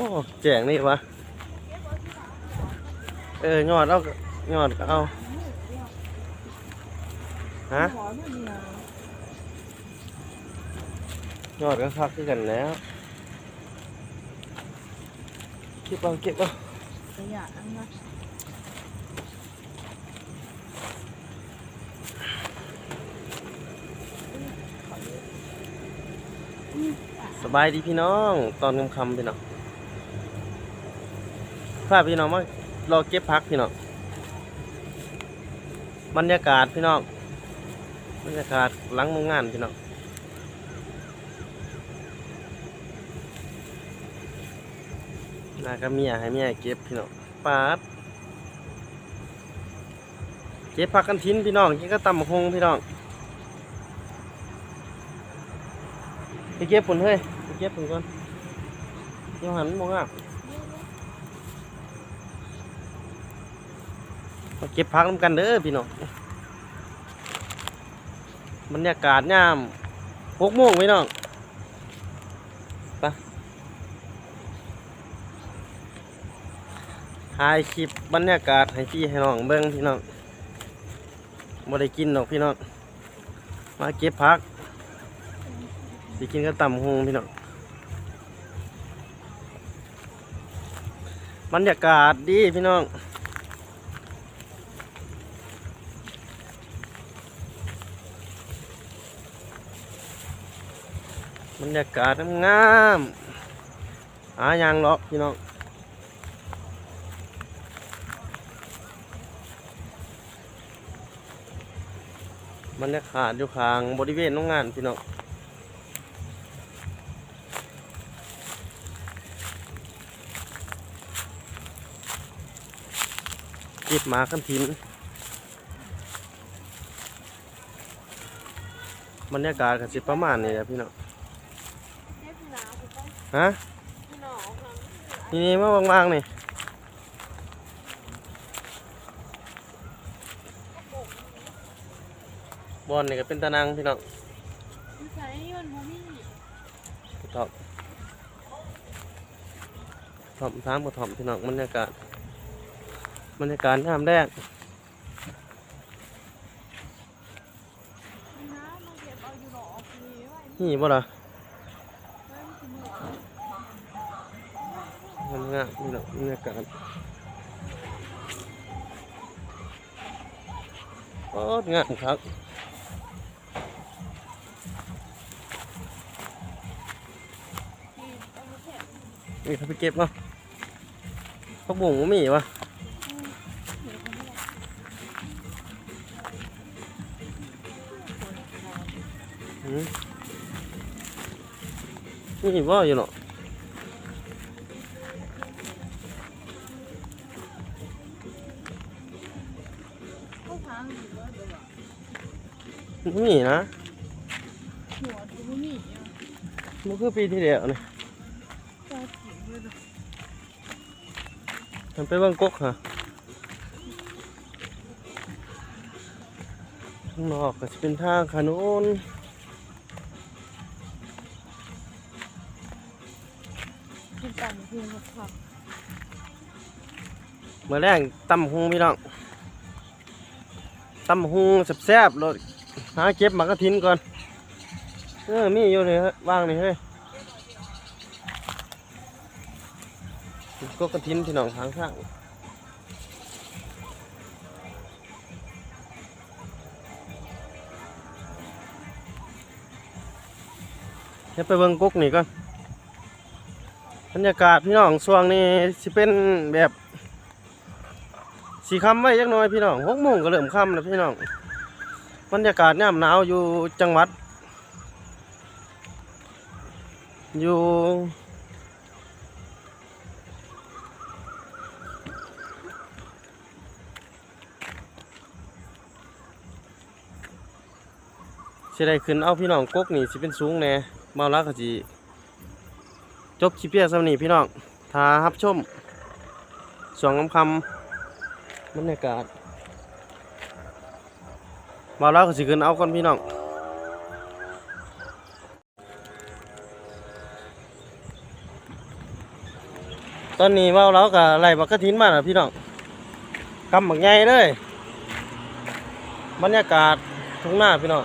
อ้แจงนี่วะ เออยอดเอายอดก็เอาฮะหอนะยอดก็คักขึ้นกันแล้วเก็บเอาเก็บเอาประหยัดอันนสบายดีพี่น้อง ตอนค่ำๆพี่น้อง พาพี่น้องมารอเก็บพักพี่น้องบรรยากาศพี่น้องบรรยากาศหลังโรงงานพี่น้องนาก็เมียให้เมียเก็บพี่น้องปาดเก็บผักกันทิ้นพี่น้องกินก็ตำหงพี่น้องไปเก็บผลเฮ้ยไปเก็บผลก่อนเดี๋ยวหันมองอะ มาเก็บผักน้ำกันเด้อพี่น้องบรรยากาศยามหกโมงพี่น้องไปถ่ายคลิปบรรยากาศให้พี่ให้น้องเบิ้งพี่น้องบ่ได้กินหรอกพี่น้องมาเก็บผักสิกินก็ต่ำหงพี่น้องบรรยากาศดีพี่น้อง บรรยากาศงามๆหาหยังหรอกพี่น้องบรรยากาศอยู่ข้างบริเวณโรงงานพี่น้องเก็บหมากันทินบรรยากาศก็สิประมาณนี้แหละพี่น้อง เจ็บหนาคุณต้อง ฮะพี่น้องค่ะนี่มาว่างๆนี่บอลนี่ก็เป็นตะนังพี่น้องนิสัยมันบ่มีกระถอบถอมท้ามกระถอมพี่น้องบรรยากาศบรรยากาศยามแรกนี่บอรอกนี่ไว้นี่บ่ล่ะ ไว้มันสิเหนื่อย มัน งามพี่น้องบรรยากาศโอ้งามครับที่เขาไปเก็บเนาะพักบุ้งมีวะนี่ว่าอยู่เนาะ นมีนะหัวที่บ่มีอะมันคือปีที่แล้วนี่ก็กินเลยเด้อมันไปเบิ่งกกฮะข้างนอกก็จะเป็นทางขนุนกินกันเพื่อนกับผักเมื่อแรงตำหุงพี่น้องตำหุงแซ่บๆเลย หาเก็บหมากกระทินก่อน เออ มีอยู่เลยฮะว่างนี่เฮ้ยก็กระทินพี่น้องทางข้างเดี๋ยวไปเบิ่งกุ๊กนี่ก่อนบรรยากาศพี่น้องช่วงนี้สิเป็นแบบสีค่ำไว้จักน่อยพี่น้องหกโมงก็เริ่มค่ำแล้วพี่น้อง บรรยากาศยามหนาวอยู่จังหวัด อยู่ สิได้ขึ้นเอาพี่น้องกกนี่สิเป็นสูงแน่มาล้วก็สิจบคลิปเพียงสำนี้พี่น้องถ้ารับชมสองคำคำบรรยากาศ มาแล้วก็สิขึ้นเอาก่อนพี่น้องตอนนี้เว่าเราก็ไล่บักกะทินมาแล้วพี่น้องกำบักใหญ่เลยบรรยากาศทุ่งหน้าพี่น้อง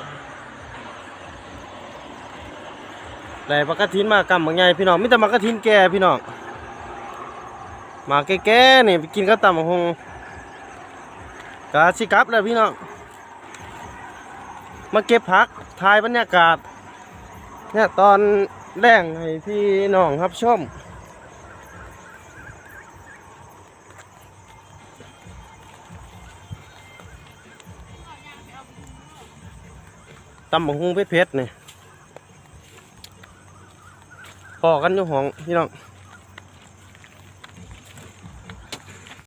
ไล่บักกะทินมากำบักใหญ่พี่น้องมีแต่บักกะทินแก่พี่น้องมาแก่ๆนี่ไปกินกับตำบักหงกาสิกับแล้วพี่น้อง มาเก็บผักถ่ายบรรยากาศเนี่ยตอนแรงให้พี่น้องครับชมตำบักหุ่งเพชรๆนี่พอกันอยู่ห้องพี่น้อง